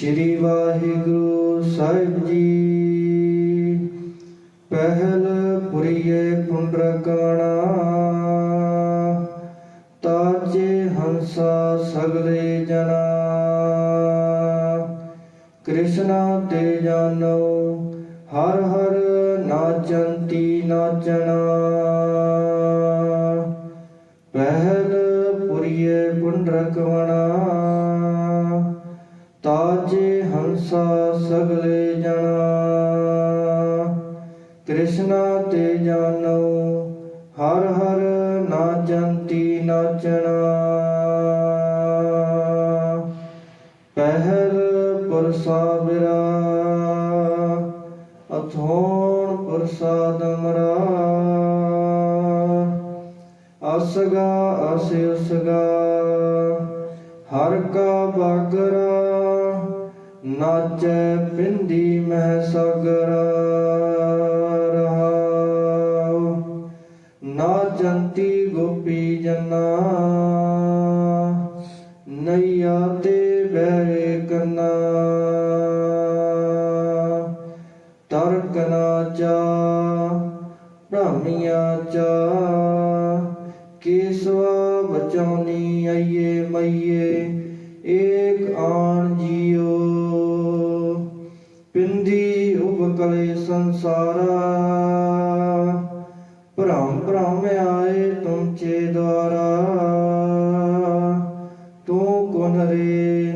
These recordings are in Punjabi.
ਸ੍ਰੀ ਵਾਹਿਗੁਰੂ ਸਾਹਿਬ ਜੀ। ਪਹਿਲ ਪੁਰੀਏ ਪੁੰਡਰਕਾਣਾ ਤਾਜੇ ਹੰਸਾ ਸਗਲੇ ਜਨਾ ਕ੍ਰਿਸ਼ਨਾ ਤੇ ਜਾਨੋ, ਹਰ ਹਰ ਨਾਚੰਤੀ ਨਾਚਣਾ। ਪਹਿਲ ਪੁਰੀਏ ਪੁੰਡਰਕਵਣਾ ਤਾਜੇ ਹੰਸਾ ਸਗਲੇ ਜਣਾ। ਕ੍ਰਿਸ਼ਨਾ ਤੇ ਜਾਨੋ, ਹਰ ਹਰ ਨਾਚੰਤੀ ਨਾਚਣਾ ਪਹਿਲ ਪੁਰਸਾਬਿਰਾ ਅਥੋਣ ਪ੍ਰਸਾਦਮਰਾ ਅਸਗਾ ਅਸਿ ਉਸਗਾ, ਹਰ ਕਾ ਬਾਗਰਾ ਨਾਚੈ ਪਿੰਦੀ ਮਹਿ ਸਗਰਾ ਰਹਾਉ ਨਾਚੰਤੀ ਗੋਪੀ ਜਨਾ, ਨਈਆ ਤੇ ਬਹਿ ਕਨਾ ਤਰਕ ਨਾਚਾ ਭ੍ਰਮਿਆ ਚਾ, ਕੇਸਵਾ ਬਚਾਉਣੀ ਆਈਏ ਮਈਏ, ਏਕ ਆਣ ਪਿੰਦੀ ਉਪਕਲੇ ਸੰਸਾਰਾ। ਭ੍ਰਮ ਭ੍ਰਮ ਆਏ ਤੁਮਚੇ ਦੁਆਰਾ। ਤੂੰ ਕੋਨ ਰੇ?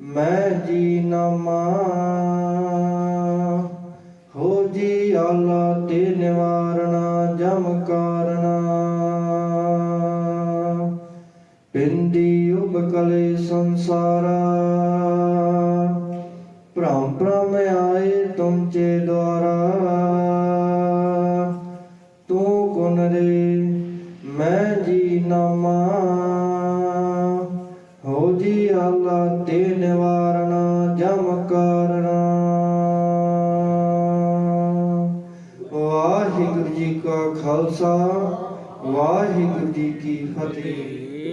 ਮੈਂ ਜੀ ਨਾਮਾ ਹੋ ਜੀ ਆਲਾ ਤੇ ਨਿਵਾਰਣਾ ਜਮ ਕਾਰਣਾ। ਪਿੰਦੀ ਉਪਕਲੇ ਸੰਸਾਰਾ। ਭ੍ਰਮ ਭ੍ਰਮ ਆਏ ਦੁਆਰਾ। ਤੂੰ ਕੋਨ ਰੇ ਮੈਂ ਜੀ ਨਾਮਾ। ਹੋ ਜੀ ਆਲਾ ਤੇ ਨਿਵਾਰਣਾ, ਜਮ ਕਾਰਣਾ। ਵਾਹਿਗੁਰੂ ਜੀ ਕਾ ਖਾਲਸਾ, ਵਾਹਿਗੁਰੂ ਜੀ ਕੀ ਫਤਿਹ।